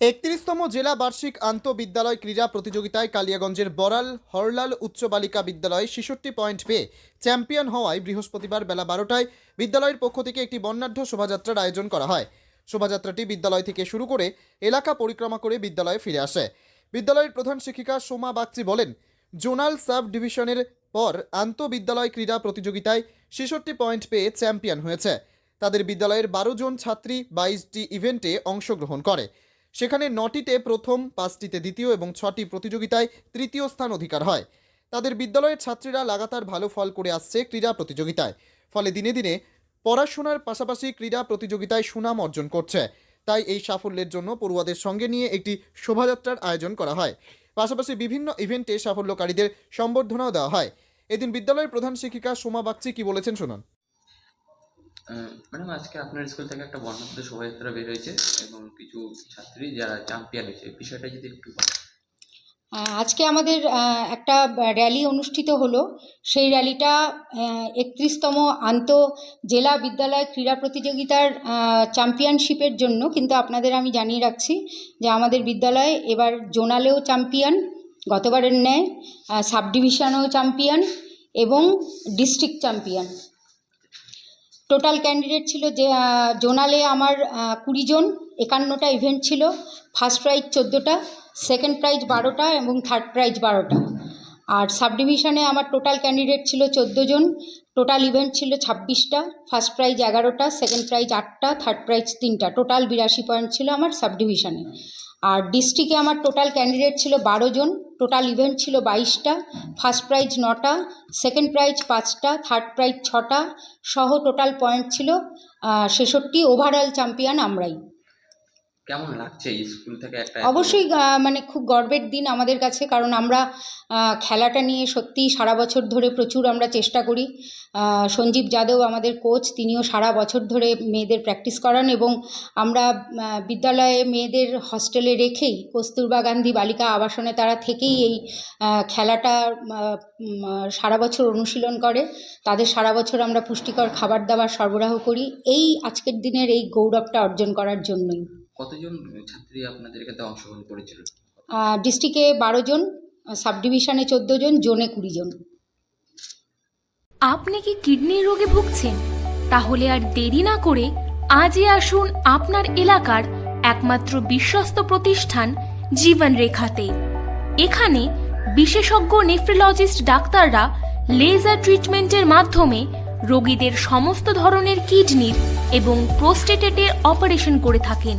একত্রিশতম জেলা বার্ষিক আন্তঃবিদ্যালয় ক্রীড়া প্রতিযোগিতায় কালিয়াগঞ্জের বড়াল হরলাল উচ্চ বালিকা বিদ্যালয় ছেষট্টি পয়েন্ট পেয়ে চ্যাম্পিয়ন হওয়ায় বৃহস্পতিবার বেলা বারোটায় বিদ্যালয়ের পক্ষ থেকে একটি বর্ণাঢ্য শোভাযাত্রার আয়োজন করা হয়। শোভাযাত্রাটি বিদ্যালয় থেকে শুরু করে এলাকা পরিক্রমা করে বিদ্যালয়ে ফিরে আসে। বিদ্যালয়ের প্রধান শিক্ষিকা সোমা বাগচি বলেন, জোনাল সাব ডিভিশনের পর আন্তঃবিদ্যালয় ক্রীড়া প্রতিযোগিতায় ছেষট্টি পয়েন্ট পেয়ে চ্যাম্পিয়ন হয়েছে। তাদের বিদ্যালয়ের বারো জন ছাত্রী বাইশটি ইভেন্টে অংশগ্রহণ করে। সেখানে নটিতে প্রথম, পাঁচটিতে দ্বিতীয় এবং ছটি প্রতিযোগিতায় তৃতীয় স্থান অধিকার হয়। তাদের বিদ্যালয়ের ছাত্রীরা লাগাতার ভালো ফল করে আসছে ক্রীড়া প্রতিযোগিতায়। ফলে দিনে দিনে পড়াশোনার পাশাপাশি ক্রীড়া প্রতিযোগিতায় সুনাম অর্জন করছে। তাই এই সাফল্যের জন্য পড়ুয়াদের সঙ্গে নিয়ে একটি শোভাযাত্রার আয়োজন করা হয়। পাশাপাশি বিভিন্ন ইভেন্টে সাফল্যকারীদের সম্বর্ধনাও দেওয়া হয়। এদিন বিদ্যালয়ের প্রধান শিক্ষিকা সোমা বাগচি কি বলেছেন শুনুন। ম্যাডাম, আজকে আপনার স্কুল থেকে একটা বর্ণাঢ্য শোভাযাত্রা বের হয়েছে এবং কিছু ছাত্রী যারা চ্যাম্পিয়ন হয়েছে, বিষয়টা যদি একটু আজকে আমাদের একটা র্যালি অনুষ্ঠিত হলো। সেই র্যালিটা একত্রিশতম আন্ত জেলা বিদ্যালয় ক্রীড়া প্রতিযোগিতার চ্যাম্পিয়নশিপের জন্য। কিন্তু আপনাদের আমি জানিয়ে রাখছি যে আমাদের বিদ্যালয় এবার জোনালেও চ্যাম্পিয়ন গতবারের ন্যায় সাব ডিভিশনেও চ্যাম্পিয়ন এবং ডিস্ট্রিক্ট চ্যাম্পিয়ন টোটাল ক্যান্ডিডেট ছিল যে জোনালে আমার কুড়ি জন, একান্নটা ইভেন্ট ছিল ফার্স্ট প্রাইজ চোদ্দোটা সেকেন্ড প্রাইজ বারোটা এবং থার্ড প্রাইজ বারোটা। আর সাব ডিভিশনে আমার টোটাল ক্যান্ডিডেট ছিল চোদ্দ জন টোটাল ইভেন্ট ছিল ছাব্বিশটা ফার্স্ট প্রাইজ এগারোটা সেকেন্ড প্রাইজ আটটা থার্ড প্রাইজ তিনটা। টোটাল বিরাশি পয়েন্ট ছিল আমার সাব ডিভিশনে আর ডিস্ট্রিক্টে আমার টোটাল ক্যান্ডিডেট ছিল বারো জন টোটাল ইভেন্ট ছিল বাইশটা ফার্স্ট প্রাইজ নটা সেকেন্ড প্রাইজ পাঁচটা থার্ড প্রাইজ ছটা, সহ টোটাল পয়েন্ট ছিল ছেষট্টি ওভারঅল চ্যাম্পিয়ন আমরাই। কেমন লাগছে স্কুল থেকে একটা অবশ্যই মানে খুব গর্বের দিন আমাদের কাছে, কারণ আমরা খেলাটা নিয়ে সত্যিই সারা বছর ধরে প্রচুর আমরা চেষ্টা করি। সঞ্জীব যাদব আমাদের কোচ তিনিও সারা বছর ধরে মেয়েদের প্র্যাকটিস করান এবং আমরা বিদ্যালয়ে মেয়েদের হস্টেলে রেখেই কস্তুরবা গান্ধী বালিকা আবাসনে তারা থেকেই এই খেলাটা সারা বছর অনুশীলন করে। তাদের সারা বছর আমরা পুষ্টিকর খাবার দাবার সরবরাহ করি। এই আজকের দিনের এই গৌরবটা অর্জন করার জন্যই। কতজন ছাত্রী আপনাদের এখানে অংশগ্রহণ করেছিল? ডিস্ট্রিক্টে বারো জন সাব ডিভিশনে চোদ্দ জন জোনে কুড়ি জন। আপনি কি কিডনির রোগে ভুগছেন? তাহলে আর দেরি না করে আজই আসুন আপনার এলাকার একমাত্র বিশ্বস্ত প্রতিষ্ঠান জীবন রেখাতে এখানে বিশেষজ্ঞ নেফ্রোলজিস্ট ডাক্তাররা লেজার ট্রিটমেন্টের মাধ্যমে রোগীদের সমস্ত ধরনের কিডনির এবং প্রোস্টেটেটের অপারেশন করে থাকেন।